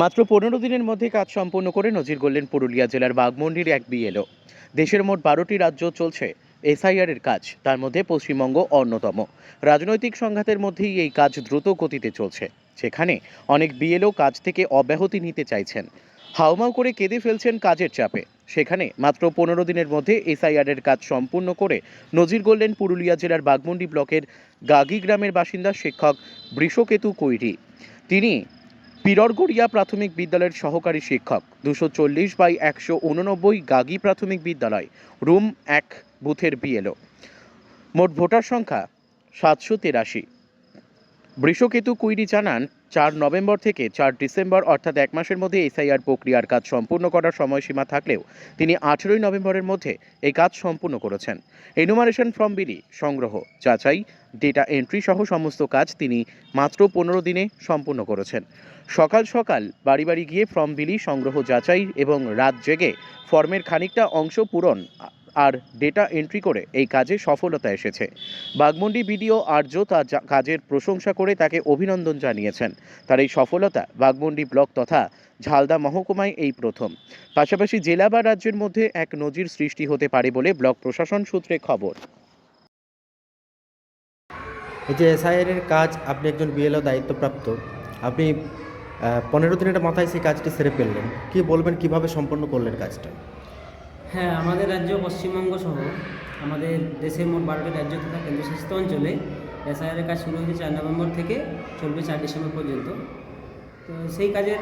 মাত্র পনেরো দিনের মধ্যে কাজ সম্পন্ন করে নজির গড়লেন পুরুলিয়া জেলার বাঘমন্ডির এক বিএলও। দেশের মোট বারোটি রাজ্য চলছে এসআইআর এর কাজ, তার মধ্যে পশ্চিমবঙ্গ অন্যতম। রাজনৈতিক সংঘাতের মধ্যেই এই কাজ দ্রুত গতিতে চলছে। সেখানে অনেক বিএলও কাজ থেকে অব্যাহতি নিতে চাইছেন। হাউমাউ করে কেঁদে ফেলছেন কাজের চাপে। সেখানে মাত্র পনেরো দিনের মধ্যে এসআইআর এর কাজ সম্পূর্ণ করে নজির গড়লেন পুরুলিয়া জেলার বাগমন্ডি ব্লকের গাগি গ্রামের বাসিন্দা শিক্ষক বৃষকেতু কৈরি। তিনি পিররগড়িয়া প্রাথমিক বিদ্যালয়ের সহকারী শিক্ষক, দুশো চল্লিশ বাই একশো উননব্বই গাগি প্রাথমিক বিদ্যালয়, রুম এক, বুথের বিএলও মোট ভোটার সংখ্যা সাতশো তেরাশি। বৃষকেতু কুইরি জানান চার নভেম্বর থেকে চার ডিসেম্বর, অর্থাৎ এক মাসের মধ্যে এসআইআর প্রক্রিয়ার কাজ সম্পূর্ণ করার সময়সীমা থাকলেও তিনি আঠেরোই নভেম্বরের মধ্যে এই কাজ সম্পূর্ণ করেছেন। এনুমারেশন ফর্ম বিলি সংগ্রহ, যাচাই ডেটা এন্ট্রি সহ সমস্ত কাজ তিনি মাত্র পনেরো দিনে সম্পূর্ণ করেছেন। সকাল সকাল বাড়ি বাড়ি গিয়ে ফর্ম বিলি সংগ্রহ, যাচাই এবং রাত জেগে ফর্মের খানিকটা অংশ পূরণ আর ডেটা এন্ট্রি করে এই কাজে সফলতা এসেছে। বাগমন্ডি বিডিও আর্য তার কাজের প্রশংসা করে তাকে অভিনন্দন জানিয়েছেন। তার এই সফলতা বাগমন্ডি ব্লক তথা ঝালদা মহকুমায় এই প্রথম। পাশাপাশি জেলা বা রাজ্যের মধ্যে এক নজির সৃষ্টি হতে পারে বলে ব্লক প্রশাসন সূত্রে খবর। এই যে এসআইআর এর কাজ, আপনি একজন বিএলও দায়িত্বপ্রাপ্ত। আপনি পনেরো দিনের মাথায় সেই কাজটি সেরে ফেললেন। কি বলবেন, কীভাবে সম্পন্ন করলেন কাজটা? হ্যাঁ আমাদের রাজ্য পশ্চিমবঙ্গ সহ আমাদের দেশের মোট বারোটি রাজ্য তথা কেন্দ্রশাসিত অঞ্চলে এসআইআর কাজ শুরু হয়েছে চার নভেম্বর থেকে চলবে চার ডিসেম্বর পর্যন্ত। তো সেই কাজের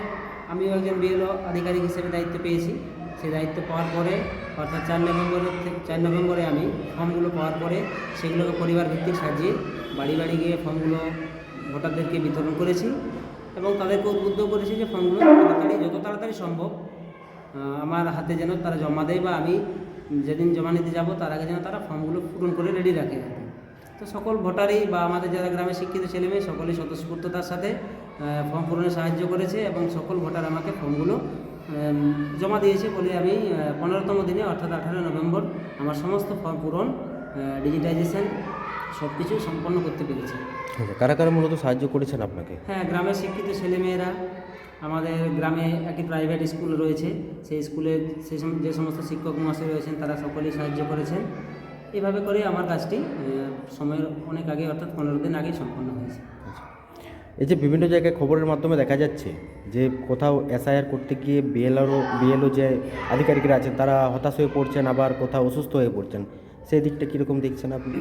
আমিও একজন বিএলও আধিকারিক হিসেবে দায়িত্ব পেয়েছি। সেই দায়িত্ব পাওয়ার পরে, অর্থাৎ চার নভেম্বরের চার নভেম্বরে আমি ফর্মগুলো পাওয়ার পরে সেগুলোকে পরিবার ভিত্তিক সাজিয়ে বাড়ি বাড়ি গিয়ে ফর্মগুলো ভোটারদেরকে বিতরণ করেছি এবং তাদেরকে উদ্বুদ্ধ করেছি যে ফর্মগুলো তাড়াতাড়ি, যত তাড়াতাড়ি সম্ভব আমার হাতে যেন তারা জমা দেয় বা আমি যেদিন জমা নিতে যাব তার আগে যেন তারা ফর্মগুলো পূরণ করে রেডি রাখে তো সকল ভোটারই বা আমাদের যারা গ্রামে শিক্ষিত ছেলেমেয়ে সকলেই স্বতঃস্ফূর্ততার সাথে ফর্ম পূরণে সাহায্য করেছে এবং সকল ভোটার আমাকে ফর্মগুলো জমা দিয়েছে বলে আমি পনেরোতম দিনে অর্থাৎ আঠারো নভেম্বর আমার সমস্ত ফর্ম পূরণ ডিজিটাইজেশন সব কিছু সম্পন্ন করতে পেরেছি। আচ্ছা কারা কারা মূলত সাহায্য করেছেন আপনাকে? হ্যাঁ গ্রামের শিক্ষিত ছেলেমেয়েরা আমাদের গ্রামে একটি প্রাইভেট স্কুল রয়েছে। সেই স্কুলে সেই সম- যে সমস্ত শিক্ষক মহাশয় রয়েছেন তারা সকলেই সাহায্য করেছেন। এভাবে করে আমার কাজটি সময়ের অনেক আগে অর্থাৎ পনেরো দিন আগেই সম্পন্ন হয়েছে। আচ্ছা। এই যে বিভিন্ন জায়গায় খবরের মাধ্যমে দেখা যাচ্ছে যে কোথাও এসআইআর করতে গিয়ে বিএলআরও বিএলও যে আধিকারিকরা আছেন তারা হতাশ হয়ে পড়ছেন আবার কোথাও অসুস্থ হয়ে পড়ছেন। সেই দিকটা কীরকম দেখছেন আপনি?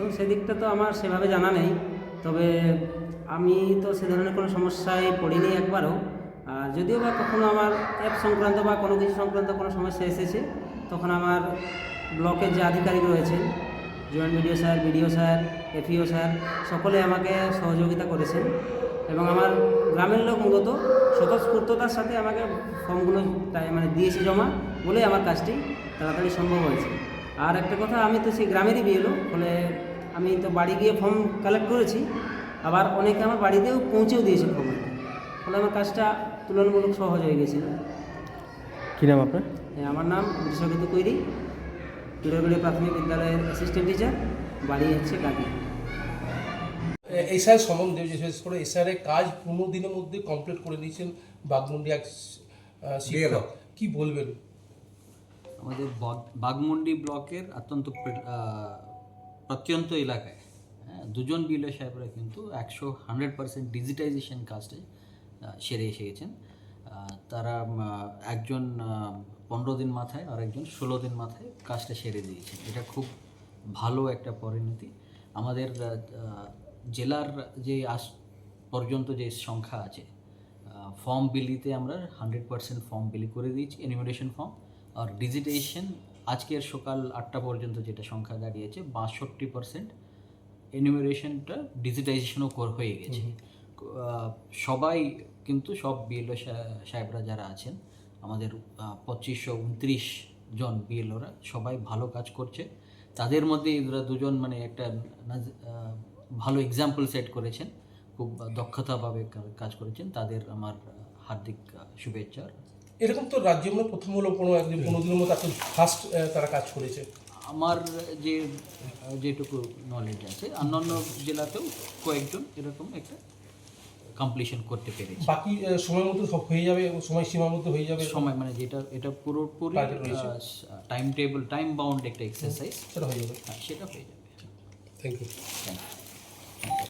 এবং সেদিকটা তো আমার সেভাবে জানা নেই। তবে আমি তো সে ধরনের কোনো সমস্যায় পড়িনি একবারও। আর যদিও বা কখনো আমার অ্যাপ সংক্রান্ত বা কোনো কিছু সংক্রান্ত কোনো সমস্যা এসেছে, তখন আমার ব্লকের যে আধিকারিক রয়েছেন joint BDO sir BDO sir এফিও sir, সকলে আমাকে সহযোগিতা করেছেন এবং আমার গ্রামের লোক মূলত স্বতঃস্ফূর্ততার সাথে আমাকে ফর্মগুলো মানে দিয়েছে জমা বলেই আমার কাজটি তাড়াতাড়ি সম্ভব হয়েছে। আর একটা কথা, আমি তো সেই গ্রামেরই বিয়েলো ফলে আমি তো বাড়ি গিয়ে ফর্ম কালেক্ট করেছি, আবার অনেকে আমার বাড়িতেও পৌঁছেও দিয়েছে ফর্ম। ফলে আমার কাজটা তুলনামূলক সহজ হয়ে গেছিল কী নাম আপনার? হ্যাঁ, আমার নাম বিশ্বজিৎ কৈরি। পিরোগুড়ি প্রাথমিক বিদ্যালয়ের অ্যাসিস্ট্যান্ট টিচার বাড়ি হচ্ছে কাকি। এসআই সম্বন্ধে বিশেষ করে এসআর এর কাজ পনেরো দিনের মধ্যে কমপ্লিট করে দিয়েছেন বাগমুন্ডি এক শিক্ষক। কি বলবেন? আমাদের বাগ- বাগমুন্ডি ব্লকের অত্যন্ত প্রত্যন্ত এলাকায় হ্যাঁ, দুজন বিএলও সাহেবরা কিন্তু একশো হান্ড্রেড পার্সেন্ট ডিজিটাইজেশন কাজটা সেরে এসে গেছেন। তারা একজন পনেরো দিন মাথায় আর একজন ষোলো দিন মাথায় কাজটা সেরে দিয়েছেন। এটা খুব ভালো একটা পরিণতি। আমাদের জেলার যে আস, পর্যন্ত যে সংখ্যা আছে ফর্ম বিলিতে আমরা হান্ড্রেড পার্সেন্ট ফর্ম বিলি করে দিয়েছি এনিমিনেশন ফর্ম আর ডিজিটেশন আজকের সকাল আটটা পর্যন্ত যেটা সংখ্যা দাঁড়িয়েছে, বাষট্টি পার্সেন্ট এনিমিনেশনটা ডিজিটাইজেশনও হয়ে গেছে। সবাই কিন্তু সব বিএলও সাহেবরা যারা আছেন আমাদের পঁচিশশো উনত্রিশ জন বিএলওরা সবাই ভালো কাজ করছে। তাদের মধ্যে এরা দুজন মানে একটা ভালো এক্সাম্পল সেট করেছেন খুব দক্ষতাভাবে কাজ করেছেন। তাদের আমার হার্দিক শুভেচ্ছা। এরকম তো রাজ্যে মানে প্রথম হলো কোনো একদিন পনেরো দিনের মধ্যে এখন ফার্স্ট তারা কাজ করেছে। আমার যে যেটুকু নলেজ আছে অন্যান্য জেলাতেও কয়েকজন এরকম একটা কমপ্লিশন করতে পেরেছি। বাকি সময় মতো সব হয়ে যাবে সময় সীমার মধ্যে হয়ে যাবে? সময় মানে যেটা এটা পুরোপুরি পুরো টাইম টেবিল টাইম বাউন্ড একটা এক্সারসাইজ সেটা হয়ে যাবে। সেটা হয়ে যাবে। Thank you thank you